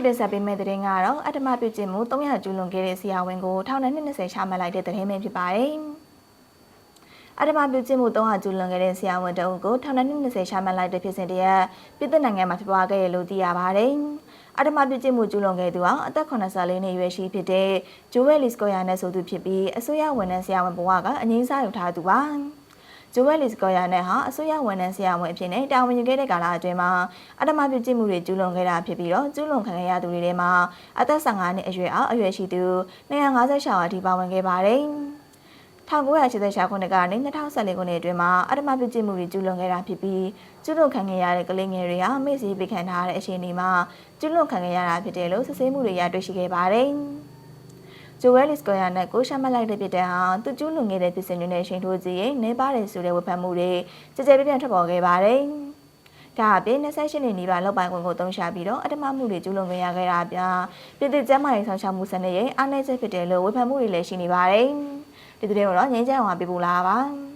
အခုတင်ဆက်ပေးမယ့်သတင်းကတော့အတ္တမပြုကျင့်မှု300ကျူးလွန်ခဲ့တဲ့ဆရာဝန်ကိုထောင်နဲ့20ရှာမှတ်လိုက်တဲ့သတင်းပဲဖြစ်ပါတယ်။အတ္တမပြုကျင့်မှု300ကျူးလွန်ခဲ့တဲ့ဆရာဝန်တအုပ်ကိုထောင်နဲ့20ရှာမှတ်လိုက်တဲ့ဖြစ်စဉ်တည်းပြည်သစ်နိုင်ငံမှာဖြစ်ပွားခဲ့ရလို့သိရပါတယ်။အတ္တမပြုကျင့်မှုကျူးလွန်ခဲ့သူဟာအသက်84နှစ်အရွယ်ရှိဖြစ်တဲ့ဂျိုဝဲလီစကိုယာနဲ့ဆိုသူဖြစ်ပြီးအစိုးရဝန်ထမ်းဆရာဝန်ဘဝကအငိမ့်စားယူထားသူပါ။ ဂျိုဝဲလီစကောယာနဲ့ဟာအစိုးရဝန်ထမ်းဆရာဝန်အဖြစ်နဲ့တာဝန်ယူခဲ့တဲ့ကာလအတွင်းမှာအတ္တမပြုကျင့်မှုတွေကျူးလွန်ခဲ့တာဖြစ်ပြီးတော့ကျူးလွန်ခံခဲ့ရသူတွေထဲမှာအသက်15နှစ်အရွယ်အောက်အရွယ်ရှိသူ250ရှာအထိပါဝင်ခဲ့ပါတယ်။1986ခုနှစ်ကနေ2014ခုနှစ်အတွင်းမှာအတ္တမပြုကျင့်မှုတွေကျူးလွန်ခဲ့တာဖြစ်ပြီးကျူးလွန်ခံခဲ့ရတဲ့ကလေးငယ်တွေဟာမိတ်ဆွေပေးခံထားရတဲ့အခြေအနေမှာကျူးလွန်ခံခဲ့ရတာဖြစ်တယ်လို့စစ်ဆေးမှုတွေရတွေ့ရှိခဲ့ပါတယ်။ ဂျိုဝဲလစ်ကိုယာနဲ့ကိုရှာမတ်လိုက်တဲ့ပြည်တန်းဟာသူကျူးလွန်ခဲ့တဲ့ပြည်စင်တွေနဲ့ရှင်ထိုးစီရင်နေပါတယ်ဆိုတဲ့ဝေဖန်မှုတွေကြကြပြပြထွက်ပေါ်ခဲ့ပါတယ်။ဒါအပြင်28နှစ်နီးပါးလောက်ပိုင်ခွင့်ကိုတုံးရှာပြီးတော့အတ္တမမှုတွေကျူးလွန်ခဲ့ရခဲ့တာပြပြည်သူ့ကျန်းမာရေးဆောင်ရှားမှုစနစ်ရဲ့အားနည်းချက်ဖြစ်တယ်လို့ဝေဖန်မှုတွေလည်းရှိနေပါတယ်။ဒီတဲ့တော့ငင်းကြအောင်ပြပူလာပါ။